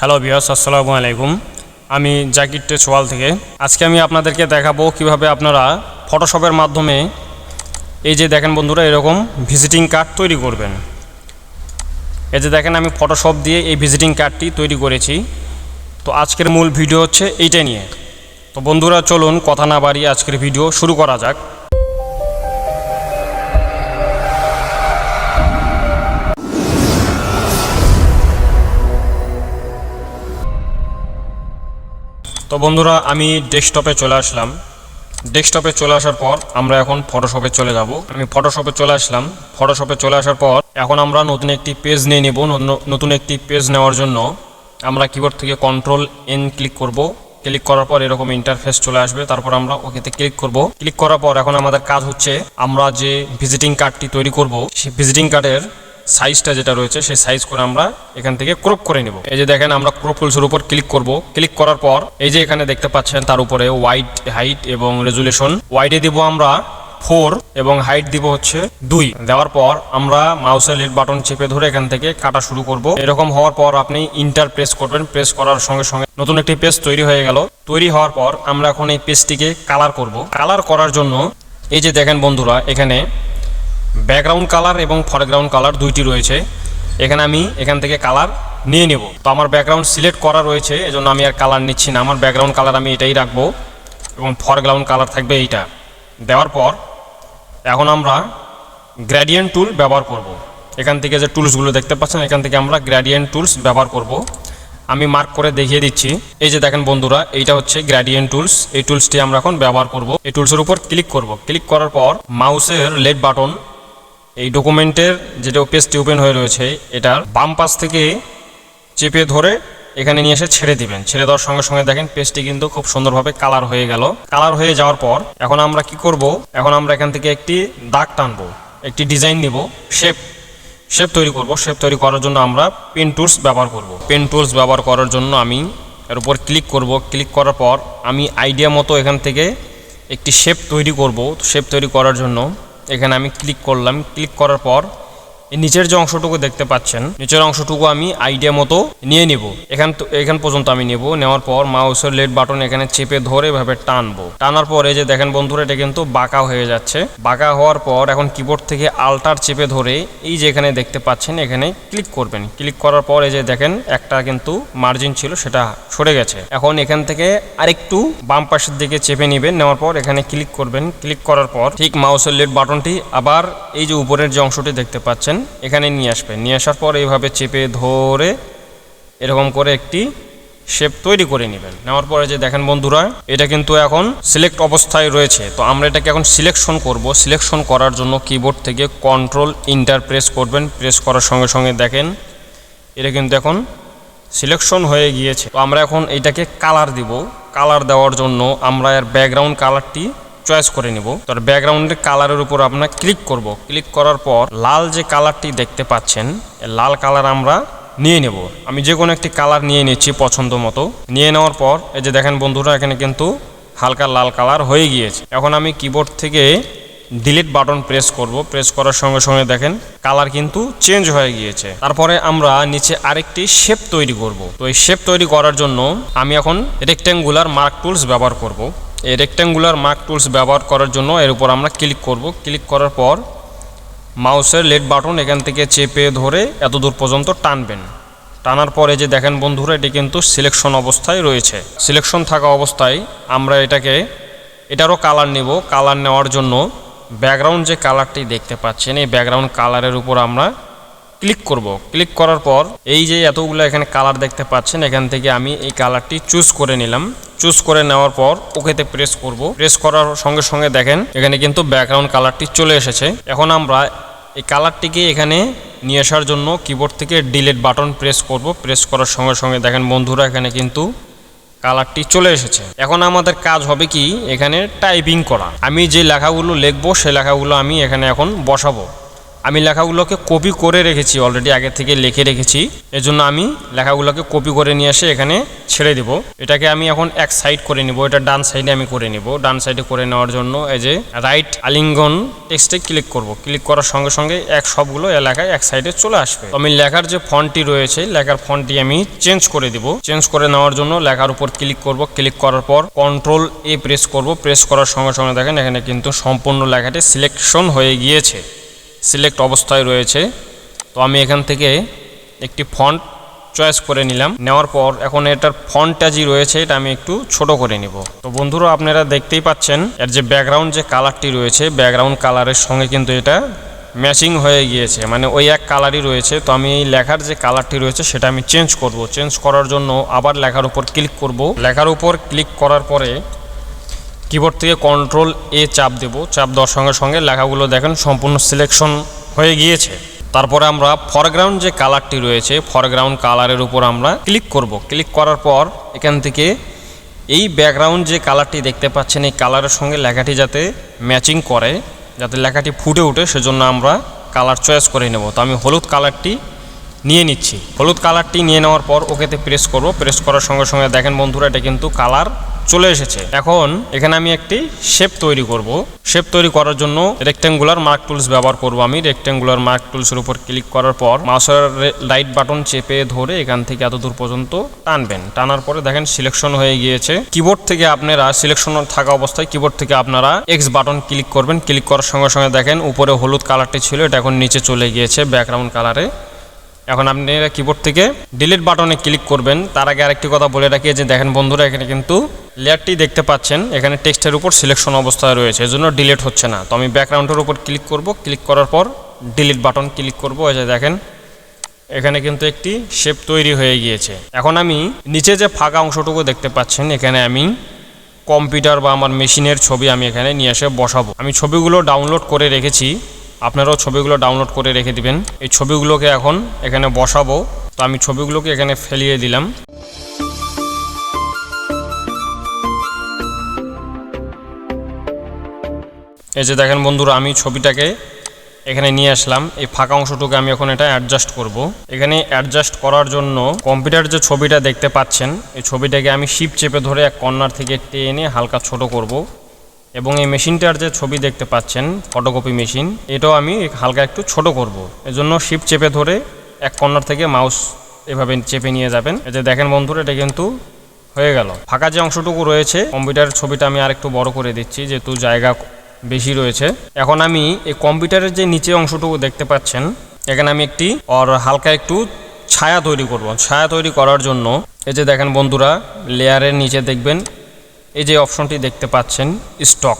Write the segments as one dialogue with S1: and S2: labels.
S1: Hello বিয়াস আসসালামু আলাইকুম আমি জাকির টেচওয়াল থেকে। আজকে আমি আপনাদেরকে দেখাবো কীভাবে আপনারা ফটোশপের মাধ্যমে এই যে দেখেন বন্ধুরা, এরকম ভিজিটিং কার্ড তৈরি করবেন। এই যে দেখেন আমি ফটোশপ দিয়ে এই ভিজিটিং কার্ডটি তৈরি করেছি। তো আজকের মূল ভিডিও হচ্ছে এইটা নিয়ে। তো বন্ধুরা, চলুন কথা না বাড়িয়ে আজকের ভিডিও শুরু করা যাক। তো বন্ধুরা, আমি ডেস্কটপে চলে আসলাম। ডেস্কটপে চলে আসার পর আমরা এখন ফটোশপে চলে যাব। আমি ফটোশপে চলে আসলাম। ফটোশপে চলে আসার পর এখন আমরা নতুন একটি পেজ নিয়ে নেব নতুন একটি পেজ নেওয়ার জন্য। আমরা কিবোর্ড থেকে কন্ট্রোল এন ক্লিক করব। ক্লিক করার পর এরকম ইন্টারফেস চলে আসবে। তারপর আমরা ওকেতে ক্লিক করব। ক্লিক করার পর এখন আমাদের কাজ হচ্ছে, আমরা যে ভিজিটিং কার্ডটি তৈরি করব, সেই ভিজিটিং কার্ডের সাইজটা যেটা রয়েছে, সেই সাইজ করে আমরা এখান থেকে ক্রপ করে নিব। এই যে দেখেন, আমরা ক্রপ টুলসের উপর ক্লিক করব। ক্লিক করার পর, এই যে এখানে দেখতে পাচ্ছেন, তার উপরে হোয়াইট হাইট এবং রেজুলেশন হোয়াইটে দিব আমরা ফোর এবং হাইট দিব হচ্ছে দুই। দেওয়ার পর, আমরা মাউসের লিড বাটন চেপে ধরে এখান থেকে কাটা শুরু করব। এরকম হওয়ার পর, আপনি ইন্টার প্রেস করবেন। প্রেস করার সঙ্গে সঙ্গে নতুন একটি পেজ তৈরি হয়ে গেল। তৈরি হওয়ার পর, আমরা এখন এই পেজটিকে কালার করব। কালার করার জন্য, এই যে দেখেন বন্ধুরা, এখানে ব্যাকগ্রাউন্ড কালার এবং ফরগ্রাউন্ড কালার দুইটি রয়েছে। এখানে আমি এখান থেকে কালার নিয়ে নেব। তো আমার ব্যাকগ্রাউন্ড সিলেক্ট করা রয়েছে, এজন্য আমি আর কালার নিচ্ছি না। আমার ব্যাকগ্রাউন্ড কালার আমি এটাই রাখব এবং ফরগ্রাউন্ড কালার থাকবে এইটা। দেওয়ার পর এখন আমরা গ্র্যাডিয়েন্ট টুল ব্যবহার করব। এখান থেকে যে টুলসগুলো দেখতে পাচ্ছেন, এখান থেকে আমরা গ্র্যাডিয়েন্ট টুলস ব্যবহার করব। আমি মার্ক করে দেখিয়ে দিচ্ছি। এই যে দেখেন বন্ধুরা, এইটা হচ্ছে গ্র্যাডিয়েন্ট টুলস এই টুলসটি আমরা এখন ব্যবহার করব। এই টুলসের উপর ক্লিক করব। ক্লিক করার পর মাউসের লেট বাটন এই ডকুমেন্টের যেটা পেজটি ওপেন হয়ে রয়েছে, এটার বাম পাশ থেকে চেপে ধরে এখানে নিয়ে এসে ছেড়ে দিবেন। ছেড়ে দেওয়ার সঙ্গে সঙ্গে দেখেন পেজটি কিন্তু খুব সুন্দরভাবে কালার হয়ে গেল। কালার হয়ে যাওয়ার পর এখন আমরা কি করব? এখন আমরা এখান থেকে একটি দাগ টানবো, একটি ডিজাইন নিব শেপ শেপ তৈরি করব। শেপ তৈরি করার জন্য আমরা পেন টুলস ব্যবহার করব। পেন টুলস ব্যবহার করার জন্য আমি এর উপর ক্লিক করব। ক্লিক করার পর আমি আইডিয়া মতো এখান থেকে একটি শেপ তৈরি করব। শেপ তৈরি করার জন্য এখানে আমি ক্লিক করলাম। ক্লিক করার পর নিচের যে অংশটুকু দেখতে পাচ্ছেন, নিচের অংশটুকু আমি আইডিয়া মতো নিয়ে নিব। এখান এখান পর্যন্ত আমি নেব। নেওয়ার পর মাউসের লেট বাটন এখানে চেপে ধরে এভাবে টানবো। টানার পর এই যে দেখেন বন্ধুরা, এটা কিন্তু বাঁকা হয়ে যাচ্ছে। বাঁকা হওয়ার পর এখন কিবোর্ড থেকে আল্টার চেপে ধরে এই যে এখানে দেখতে পাচ্ছেন, এখানে ক্লিক করবেন। ক্লিক করার পর এই যে দেখেন, একটা কিন্তু মার্জিন ছিল, সেটা সরে গেছে। এখন এখান থেকে আরেকটু বাম পাশের দিকে চেপে নেবেন। নেওয়ার পর এখানে ক্লিক করবেন। ক্লিক করার পর ঠিক মাউসের লেট বাটনটি আবার এই যে উপরের যে অংশটি দেখতে পাচ্ছেন এখানে নিয়ে আসবেন। নিয়ে আসার পর এইভাবে চেপে ধরে এরকম করে একটি শেপ তৈরি করে নেবেন। নেওয়ার পরে যে দেখেন বন্ধুরা, এটা কিন্তু এখন সিলেক্ট অবস্থায় রয়েছে। তো আমরা এটাকে এখন সিলেকশন করব। সিলেকশন করার জন্য কিবোর্ড থেকে কন্ট্রোল ইন্টার প্রেস করবেন। প্রেস করার সঙ্গে সঙ্গে দেখেন, এটা কিন্তু এখন সিলেকশন হয়ে গিয়েছে। তো আমরা এখন এটাকে কালার দিব। কালার দেওয়ার জন্য আমরা এর ব্যাকগ্রাউন্ড কালারটি চয়েস করে নিব। তো ব্যাকগ্রাউন্ডের কালারের উপর আমরা ক্লিক করব। ক্লিক করার পর লাল যে কালারটি দেখতে পাচ্ছেন লাল কালার আমরা নিয়ে নেব। আমি যে কোনো একটি কালার নিয়ে নিচ্ছি পছন্দ মতো। নিয়ে নেওয়ার পর, এই যে দেখেন বন্ধুরা, এখানে কিন্তু হালকা লাল কালার হয়ে গিয়েছে। এখন আমি কিবোর্ড থেকে ডিলিট বাটন প্রেস করব। প্রেস করার সঙ্গে সঙ্গে দেখেন কালার কিন্তু চেঞ্জ হয়ে গিয়েছে। তারপরে আমরা নিচে আরেকটি শেপ তৈরি করব। তো এই শেপ তৈরি করার জন্য আমি এখন রেক্ট্যাঙ্গুলার মার্ক টুলস ব্যবহার করব। এই রেক্ট্যাঙ্গুলার মার্ক টুলস ব্যবহার করার জন্য এর উপর আমরা ক্লিক করব। ক্লিক করার পর মাউসের লেট বাটন এখান থেকে চেপে ধরে এত দূর পর্যন্ত টানবেন। টানার পরে যে দেখেন বন্ধুরা, এটি কিন্তু সিলেকশন অবস্থায় রয়েছে। সিলেকশন থাকা অবস্থায় আমরা এটাকে, এটারও কালার নেব। কালার নেওয়ার জন্য ব্যাকগ্রাউন্ড যে কালারটি দেখতে পাচ্ছেন, এই ব্যাকগ্রাউন্ড কালারের উপর আমরা ক্লিক করব। ক্লিক করার পর এই যে এতগুলো এখানে কালার দেখতে পাচ্ছেন, এখান থেকে আমি এই কালারটি চুজ করে নিলাম। চুজ করে নেওয়ার পর ওকেতে প্রেস করব। প্রেস করার সঙ্গে সঙ্গে দেখেন, এখানে কিন্তু ব্যাকগ্রাউন্ড কালারটি চলে এসেছে। এখন আমরা এই কালারটিকে এখানে নিয়ে আসার জন্য কিবোর্ড থেকে ডিলেট বাটন প্রেস করব। প্রেস করার সঙ্গে সঙ্গে দেখেন বন্ধুরা, এখানে কিন্তু কালারটি চলে এসেছে। এখন আমাদের কাজ হবে কি? এখানে টাইপিং করা। আমি যে লেখাগুলো লিখব সেই লেখাগুলো আমি এখানে এখন বসাবো। আমি লেখাগুলোকে কপি করে রেখেছি অলরেডি আগে থেকে লিখে রেখেছি। এজন্য আমি লেখাগুলোকে কপি করে নিয়ে এসে এখানে ছেড়ে দিব। এটাকে আমি এখন এক সাইড করে নিব, এটা ডান সাইডে আমি করে নিব। ডান সাইডে করে নেওয়ার জন্য এই যে রাইট আলিঙ্গন টেক্সটে ক্লিক করব। ক্লিক করার সঙ্গে সঙ্গে এক সবগুলো এলাকায় এক সাইডে চলে আসবে। আমি লেখার যে ফন্টটি রয়েছে, লেখার ফন্টটি আমি চেঞ্জ করে দিব। চেঞ্জ করে নেওয়ার জন্য লেখার উপর ক্লিক করব। ক্লিক করার পর কন্ট্রোল এ প্রেস করব। প্রেস করার সঙ্গে সঙ্গে দেখেন এখানে কিন্তু সম্পূর্ণ লেখাটি সিলেকশন হয়ে গিয়েছে। সিলেক্ট অবস্থায় রয়েছে। তো আমি এখান থেকে একটি ফন্ট চয়েস করে নিলাম। নেওয়ার পর এখন এটার ফন্টটা যে রয়েছে, এটা আমি একটু ছোট করে নিব। তো বন্ধুরা, আপনারা দেখতেই পাচ্ছেন, এর যে ব্যাকগ্রাউন্ড যে কালারটি রয়েছে ব্যাকগ্রাউন্ড কালারের সঙ্গে কিন্তু এটা ম্যাচিং হয়ে গিয়েছে। মানে ওই এক কালারই রয়েছে। তো আমি এই লেখার যে কালারটি রয়েছে, সেটা আমি চেঞ্জ করব। চেঞ্জ করার জন্য আবার লেখার উপর ক্লিক করব। লেখার উপর ক্লিক করার পরে কিবোর্ড থেকে কন্ট্রোল এ চাপ দেব। চাপ দেওয়ার সঙ্গে সঙ্গে লেখাগুলো দেখেন, সম্পূর্ণ সিলেকশন হয়ে গিয়েছে। তারপরে আমরা ফরগ্রাউন্ড যে কালারটি রয়েছে ফরগ্রাউন্ড কালারের উপর আমরা ক্লিক করব। ক্লিক করার পর এখান থেকে এই ব্যাকগ্রাউন্ড যে কালারটি দেখতে পাচ্ছেন, এই কালারের সঙ্গে লেখাটি যাতে ম্যাচিং করে, যাতে লেখাটি ফুটে ওঠে, সেজন্য আমরা কালার চয়েস করে নেব। তো আমি হলুদ কালারটি নিয়ে নিচ্ছি। হলুদ কালারটি নিয়ে নেওয়ার পর ওকেতে প্রেস করব। প্রেস করার সঙ্গে সঙ্গে দেখেন বন্ধুরা, এটা কিন্তু কালার চলে এসেছে। এখন এখানে আমি একটি শেপ তৈরি করব। শেপ তৈরি করার জন্য রেক্টেঙ্গুলার মার্ক টুলস ব্যবহার করব আমি। রেক্টেঙ্গুলার মার্ক টুলসের উপর ক্লিক করার পর মাউসের রাইট বাটন চেপে ধরে এখান থেকে এত দূর পর্যন্ত টানবেন। টানার পরে দেখেন সিলেকশন হয়ে গিয়েছে। কিবোর্ড থেকে আপনারা সিলেকশন থাকা অবস্থায় কিবোর্ড থেকে আপনারা এক্স বাটন ক্লিক করবেন। ক্লিক করার সঙ্গে সঙ্গে দেখেন উপরে হলুদ কালারটি ছিল, এটা এখন নিচে চলে গিয়েছে ব্যাকগ্রাউন্ড কালারে এখন আপনি কিবোর্ড থেকে ডিলিট বাটনে ক্লিক করবেন। তার আগে আরেকটি কথা বলে রাখি যে দেখেন বন্ধুরা, এখানে কিন্তু লেয়ারটি দেখতে পাচ্ছেন। এখানে টেক্সটের উপর সিলেকশন অবস্থায় রয়েছে, এজন্য ডিলিট হচ্ছে না। তো আমি ব্যাকগ্রাউন্ডের উপর ক্লিক করব। ক্লিক করার পর ডিলিট বাটন ক্লিক করব। এই যে দেখেন, এখানে কিন্তু একটি শেপ তৈরি হয়ে গিয়েছে। এখন আমি নিচে যে ফাঁকা অংশটুকু দেখতে পাচ্ছেন, এখানে আমি কম্পিউটার বা আমার মেশিনের ছবি আমি এখানে নিয়ে এসে বসাবো। আমি ছবিগুলো ডাউনলোড করে রেখেছি। আপনারাও ছবিগুলো ডাউনলোড করে রেখে দিবেন এই ছবিগুলোকে এখন এখানে বসাবো তো আমি ছবিগুলোকে এখানে ফেলিয়ে দিলাম এই যে দেখেন বন্ধুরা, আমি ছবিটাকে এখানে নিয়ে আসলাম এই ফাঁকা অংশটুকু আমি এখন এটা অ্যাডজাস্ট করব। এখানে অ্যাডজাস্ট করার জন্য কম্পিউটার যে ছবিটা দেখতে পাচ্ছেন, এই ছবিটাকে আমি শিপ চেপে ধরে এক কর্নার থেকে টেনে হালকা ছোট করব। এবং এই মেশিনটার যে ছবি দেখতে পাচ্ছেন, ফটোকপি মেশিন, এটাও আমি হালকা একটু ছোট করব। এজন্য শিপ চেপে ধরে এক কর্নার থেকে মাউস এভাবে চেপে নিয়ে যাবেন। এই যে দেখেন বন্ধুরা, এটা কিন্তু হয়ে গেল। ফাঁকা যে অংশটুকু রয়েছে কম্পিউটারের ছবিটা আমি আরেকটু বড় করে দিচ্ছি, যেহেতু জায়গা বেশি রয়েছে। এখন আমি এই কম্পিউটারের যে নিচে অংশটুকু দেখতে পাচ্ছেন, এখানে আমি একটি ওর হালকা একটু ছায়া তৈরি করব। ছায়া তৈরি করার জন্য এই যে দেখেন বন্ধুরা লেয়ারের নিচে দেখবেন এই যে অপশনটি দেখতে পাচ্ছেন, স্টক।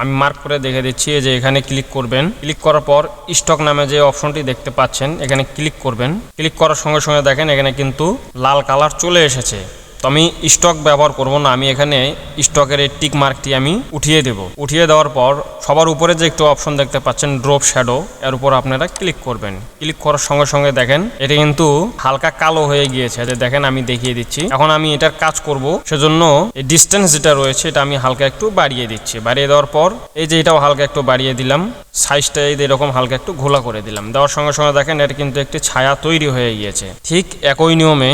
S1: আমি মার্ক করে দেখে দিচ্ছি, এই যে এখানে ক্লিক করবেন। ক্লিক করার পর স্টক নামে যে অপশনটি দেখতে পাচ্ছেন, এখানে ক্লিক করবেন। ক্লিক করার সঙ্গে সঙ্গে দেখেন, এখানে কিন্তু লাল কালার চলে এসেছে। তো আমি স্টক ব্যবহার করব না, আমি এখানে স্টকের এই টিক মার্কটি আমি উঠিয়ে দেব। উঠিয়ে দেওয়ার পর সবার উপরে যে একটু অপশন দেখতে পাচ্ছেন ড্রপ শ্যাডো এর উপর আপনারা ক্লিক করবেন। ক্লিক করার সঙ্গে সঙ্গে দেখেন, এটা কিন্তু হালকা কালো হয়ে গিয়েছে। যে দেখেন, আমি দেখিয়ে দিচ্ছি। এখন আমি এটার কাজ করব, সেজন্য এই ডিস্টেন্স যেটা রয়েছে, এটা আমি হালকা একটু বাড়িয়ে দিচ্ছি। বাড়িয়ে দেওয়ার পর এই যে এটাও হালকা একটু বাড়িয়ে দিলাম সাইজটা এই এরকম হালকা একটু ঘোলা করে দিলাম। দেওয়ার সঙ্গে সঙ্গে দেখেন, এটা কিন্তু একটি ছায়া তৈরি হয়ে গিয়েছে। ঠিক একই নিয়মে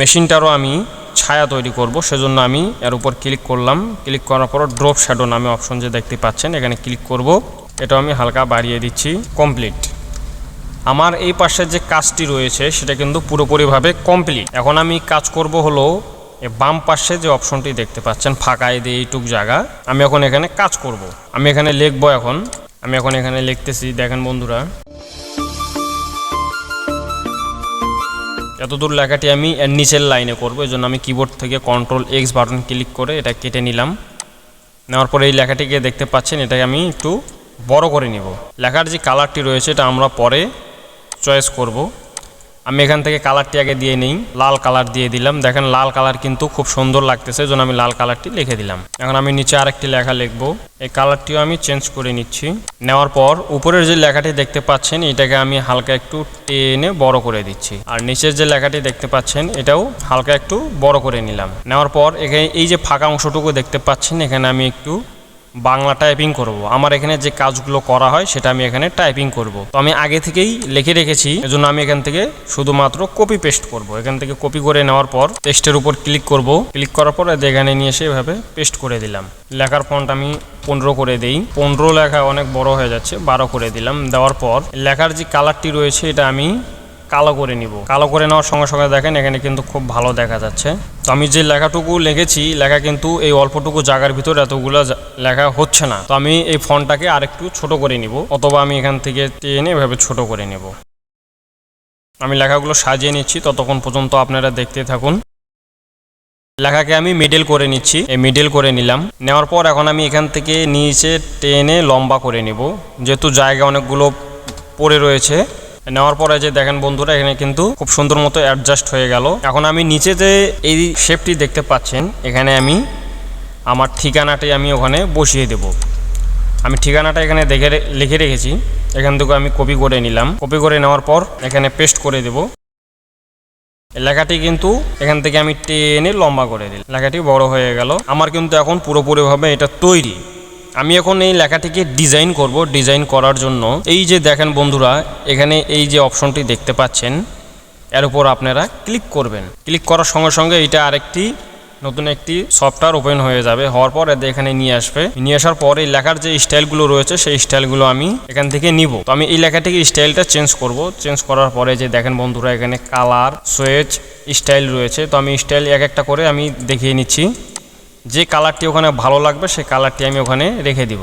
S1: মেশিনটারও আমি ছায়া তৈরি করব, সেজন্য আমি এর উপর ক্লিক করলাম। ক্লিক করার পর ড্রপ শ্যাডো নামে অপশন যে দেখতে পাচ্ছেন, এখানে ক্লিক করব। এটাও আমি হালকা বাড়িয়ে দিচ্ছি কমপ্লিট আমার এই পাশের যে কাজটি রয়েছে, সেটা কিন্তু পুরোপুরিভাবে কমপ্লিট এখন আমি কাজ করব হলো বাম পাশে যে অপশনটি দেখতে পাচ্ছেন ফাঁকায় দিয়ে এইটুক জায়গা, আমি এখন এখানে কাজ করব। আমি এখানে লিখব এখন, আমি এখন এখানে লিখতেছি, দেখেন বন্ধুরা। এতদূর লেখাটি আমি এর নিচের লাইনে করব এই জন্য আমি কিবোর্ড থেকে কন্ট্রোল এক্স বাটন ক্লিক করে এটা কেটে নিলাম। নেওয়ার পরে এই লেখাটিকে দেখতে পাচ্ছেন, এটাকে আমি একটু বড় করে নিব। লেখার যে কালারটি রয়েছে, এটা আমরা পরে চয়েস করব। আমি এখান থেকে কালারটি আগে দিয়ে নিই, লাল কালার দিয়ে দিলাম। দেখেন, লাল কালার কিন্তু খুব সুন্দর লাগতেছে জন্য আমি লাল কালারটি লিখে দিলাম। এখন আমি নিচে আরেকটি লেখা লিখব। এই কালারটিও আমি চেঞ্জ করে নিচ্ছি। নেওয়ার পর উপরের যে লেখাটি দেখতে পাচ্ছেন, এটাকে আমি হালকা একটু টেনে বড় করে দিচ্ছি। আর নিচের যে লেখাটি দেখতে পাচ্ছেন, এটাও হালকা একটু বড় করে নিলাম। নেওয়ার পর এখানে এই যে ফাঁকা অংশটুকু দেখতে পাচ্ছেন, এখানে আমি একটু বাংলা টাইপিং করব। আমার এখানে যে কাজগুলো করা হয়, সেটা আমি এখানে টাইপিং করব। তো আমি আগে থেকেই লিখে রেখেছি, এজন্য আমি এখান থেকে শুধুমাত্র কপি পেস্ট করব। এখান থেকে কপি করে নেওয়ার পর টেক্সটের উপর ক্লিক করব। ক্লিক করার পর এখানে নিয়ে এসে এভাবে পেস্ট করে দিলাম। লেখার ফন্ট আমি পনেরো করে দেই। পনেরো লেখা অনেক বড় হয়ে যাচ্ছে, বারো করে দিলাম। দেওয়ার পর লেখার যে কালারটি রয়েছে, এটা আমি কালো করে নিব। কালো করে নেওয়ার সঙ্গে সঙ্গে দেখেন এখানে কিন্তু খুব ভালো দেখা যাচ্ছে। তো আমি যে লেখাটুকু লিখেছি, লেখা কিন্তু এই অল্পটুকু জায়গার ভিতর এতগুলো লেখা হচ্ছে না। তো আমি এই ফন্টটাকে আরেকটু ছোট করে নিব, অথবা আমি এখান থেকে টেনে এভাবে ছোট করে নেব। আমি লেখাগুলো সাজিয়ে নিচ্ছি, ততক্ষণ পর্যন্ত আপনারা দেখতে থাকুন। লেখাকে আমি মিডল করে নিচ্ছি, এই মিডল করে নিলাম। নেওয়ার পর এখন আমি এখান থেকে নিচে টেনে লম্বা করে নিব। যেহেতু জায়গা অনেকগুলো পড়ে রয়েছে নেওয়ার পরে যে দেখেন বন্ধুরা, এখানে কিন্তু খুব সুন্দর মতো অ্যাডজাস্ট হয়ে গেল। এখন আমি নিচে যে এই শেপটি দেখতে পাচ্ছেন, এখানে আমি আমার ঠিকানাটি আমি ওখানে বসিয়ে দেব। আমি ঠিকানাটা এখানে দেখে লিখে রেখেছি। এখান থেকে আমি কপি করে নিলাম। কপি করে নেওয়ার পর এখানে পেস্ট করে দেব। লেখাটি কিন্তু এখান থেকে আমি টেনে লম্বা করে দিই লেখাটি বড় হয়ে গেল। আমার কিন্তু এখন পুরোপুরিভাবে এটা তৈরি। আমি এখন এই লেখাটিকে ডিজাইন করব ডিজাইন করার জন্য। এই যে দেখেন বন্ধুরা, এখানে এই যে অপশনটি দেখতে পাচ্ছেন, এর উপর আপনারা ক্লিক করবেন। ক্লিক করার সঙ্গে সঙ্গে এটা আরেকটি, নতুন একটি সফটওয়্যার ওপেন হয়ে যাবে। হওয়ার পর এখানে নিয়ে আসবে। নিয়ে আসার পর এই লেখার যে স্টাইলগুলো রয়েছে, সেই স্টাইলগুলো আমি এখান থেকে নিব। তো আমি এই লেখাটিকে স্টাইলটা চেঞ্জ করব। চেঞ্জ করার পরে যে দেখেন বন্ধুরা, এখানে কালার সোয়েজ স্টাইল রয়েছে। তো আমি স্টাইল এক একটা করে আমি দেখিয়ে নিচ্ছি। যে কালারটি ওখানে ভালো লাগবে, সেই কালারটি আমি ওখানে রেখে দিব।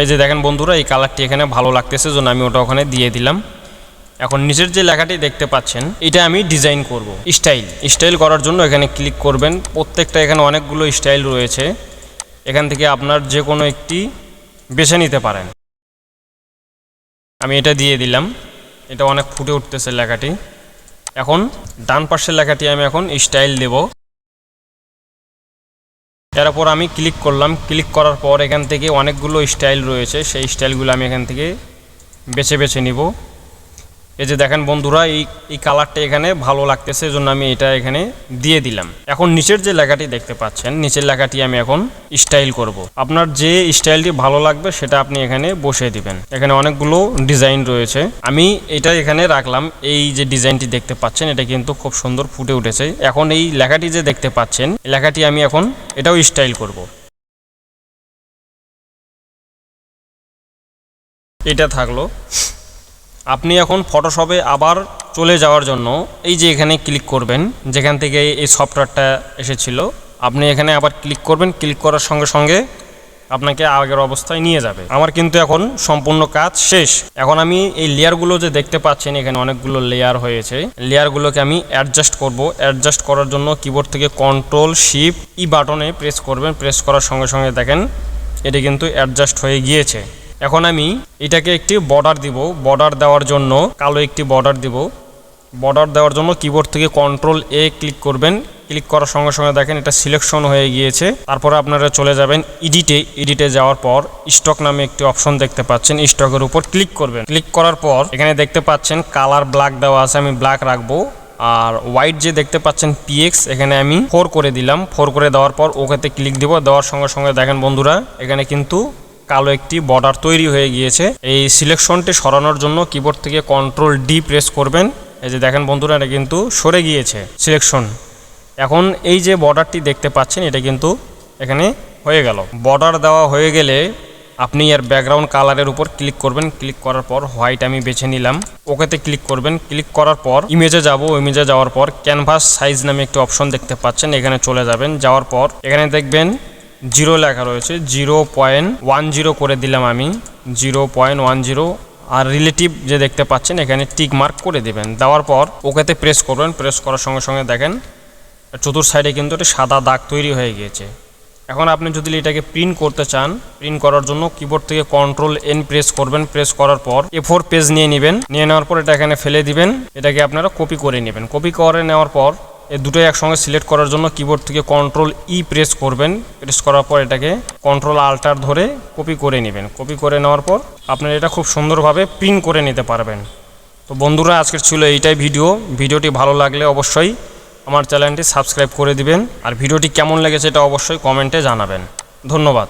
S1: এই যে দেখেন বন্ধুরা, এই কালারটি এখানে ভালো লাগতেছে, জন্য আমি ওটা ওখানে দিয়ে দিলাম। এখন নিচের যে লেখাটি দেখতে পাচ্ছেন, এটা আমি ডিজাইন করব। স্টাইল। স্টাইল করার জন্য এখানে ক্লিক করবেন। প্রত্যেকটা এখানে অনেকগুলো স্টাইল রয়েছে। এখান থেকে আপনার যে কোনো একটি বেছে নিতে পারেন। আমি এটা দিয়ে দিলাম। এটা অনেক ফুটে উঠতেছে লেখাটি। এখন ডান পাশের লেখাটি আমি এখন স্টাইল দেব। এরপর আমি ক্লিক করলাম। ক্লিক করার পর এখান থেকে অনেকগুলো স্টাইল রয়েছে। সেই স্টাইলগুলো আমি এখান থেকে বেছে বেছে নিব। এই যে দেখেন বন্ধুরা, এই এই কালারটা এখানে ভালো লাগতেছে এজন্য আমি এটা এখানে দিয়ে দিলাম। এখন নিচের যে লেখাটি দেখতে পাচ্ছেন, নিচের লেখাটি আমি এখন স্টাইল করব। আপনার যে স্টাইলটি ভালো লাগবে, সেটা আপনি এখানে বসিয়ে দিবেন। এখানে অনেকগুলো ডিজাইন রয়েছে। আমি এটা এখানে রাখলাম। এই যে ডিজাইনটি দেখতে পাচ্ছেন, এটা কিন্তু খুব সুন্দর ফুটে উঠেছে। এখন এই লেখাটি যে দেখতে পাচ্ছেন লেখাটি আমি এখন এটাও স্টাইল করব। এটা থাকল। আপনি এখন ফটোশপে আবার চলে যাওয়ার জন্য এই যে এখানে ক্লিক করবেন, যেখান থেকে এই সফটওয়্যারটা এসেছিল, আপনি এখানে আবার ক্লিক করবেন ক্লিক করার সঙ্গে সঙ্গে আপনাকে আগের অবস্থায় নিয়ে যাবে। আমার কিন্তু এখন সম্পূর্ণ কাজ শেষ। এখন আমি এই লেয়ারগুলো যে দেখতে পাচ্ছেন, এখানে অনেকগুলো লেয়ার হয়েছে। লেয়ারগুলোকে আমি অ্যাডজাস্ট করব। অ্যাডজাস্ট করার জন্য কিবোর্ড থেকে কন্ট্রোল শিপ ই বাটনে প্রেস করবেন। প্রেস করার সঙ্গে সঙ্গে দেখেন, এটি কিন্তু অ্যাডজাস্ট হয়ে গিয়েছে। এখন আমি এটাকে একটি বর্ডার দিব। বর্ডার দেওয়ার জন্য কালো একটি বর্ডার দিব। বর্ডার দেওয়ার জন্য কিবোর্ড থেকে কন্ট্রোল এ ক্লিক করবেন। ক্লিক করার সঙ্গে সঙ্গে দেখেন এটা সিলেকশন হয়ে গিয়েছে। তারপরে আপনারা চলে যাবেন এডিটে এডিটে যাওয়ার পর স্টক নামে একটি অপশন দেখতে পাচ্ছেন। স্টকের উপর ক্লিক করবেন। ক্লিক করার পর এখানে দেখতে পাচ্ছেন কালার ব্ল্যাক দেওয়া আছে। আমি ব্ল্যাক রাখব। আর হোয়াইট যে দেখতে পাচ্ছেন পিএক্স এখানে আমি ফোর করে দিলাম। ফোর করে দেওয়ার পর ওকেতে ক্লিক দিব। দেওয়ার সঙ্গে সঙ্গে দেখেন বন্ধুরা, এখানে কিন্তু কালো একটি বর্ডার তৈরি হয়ে গিয়েছে। এই সিলেকশনটি সরানোর জন্য কিবোর্ড থেকে কন্ট্রোল ডি প্রেস করবেন। এই যে দেখেন বন্ধুরা, এটা কিন্তু সরে গিয়েছে সিলেকশন এখন এই যে বর্ডারটি দেখতে পাচ্ছেন, এটা কিন্তু এখানে হয়ে গেল। বর্ডার দেওয়া হয়ে গেলে আপনি এর ব্যাকগ্রাউন্ড কালারের উপর ক্লিক করবেন। ক্লিক করার পর হোয়াইট আমি বেছে নিলাম। ওকেতে ক্লিক করবেন। ক্লিক করার পর ইমেজে যাব। ইমেজে যাওয়ার পর ক্যানভাস সাইজ নামে একটি অপশন দেখতে পাচ্ছেন। এখানে চলে যাবেন। যাওয়ার পর এখানে দেখবেন জিরো লেখা রয়েছে, জিরো পয়েন্ট ওয়ান জিরো করে দিলাম আমি, জিরো পয়েন্ট ওয়ান জিরো। আর রিলেটিভ যে দেখতে পাচ্ছেন, এখানে টিক মার্ক করে দেবেন। দেওয়ার পর ওকেতে প্রেস করবেন প্রেস করার সঙ্গে সঙ্গে দেখেন, চতুর সাইডে কিন্তু একটা সাদা দাগ তৈরি হয়ে গিয়েছে। এখন আপনি যদি এটাকে প্রিন্ট করতে চান প্রিন্ট করার জন্য কিবোর্ড থেকে কন্ট্রোল এন প্রেস করবেন। প্রেস করার পর এ ফোর পেজ নিয়ে নেবেন। নিয়ে নেওয়ার পর এটা এখানে ফেলে দিবেন। এটাকে আপনারা কপি করে নেবেন। কপি করে নেওয়ার পর এই দুটোই একসঙ্গে সিলেক্ট করার জন্য কিবোর্ড থেকে কন্ট্রোল ই প্রেস করবেন। প্রেস করার পর এটাকে কন্ট্রোল আল্টার ধরে কপি করে নেবেন। কপি করে নেওয়ার পর আপনারা এটা খুব সুন্দরভাবে প্রিন্ট করে নিতে পারবেন। তো বন্ধুরা, আজকের ছিল এইটাই ভিডিও ভিডিওটি ভালো লাগলে অবশ্যই আমার চ্যানেলটি সাবস্ক্রাইব করে দিবেন। আর ভিডিওটি কেমন লেগেছে এটা অবশ্যই কমেন্টে জানাবেন। ধন্যবাদ।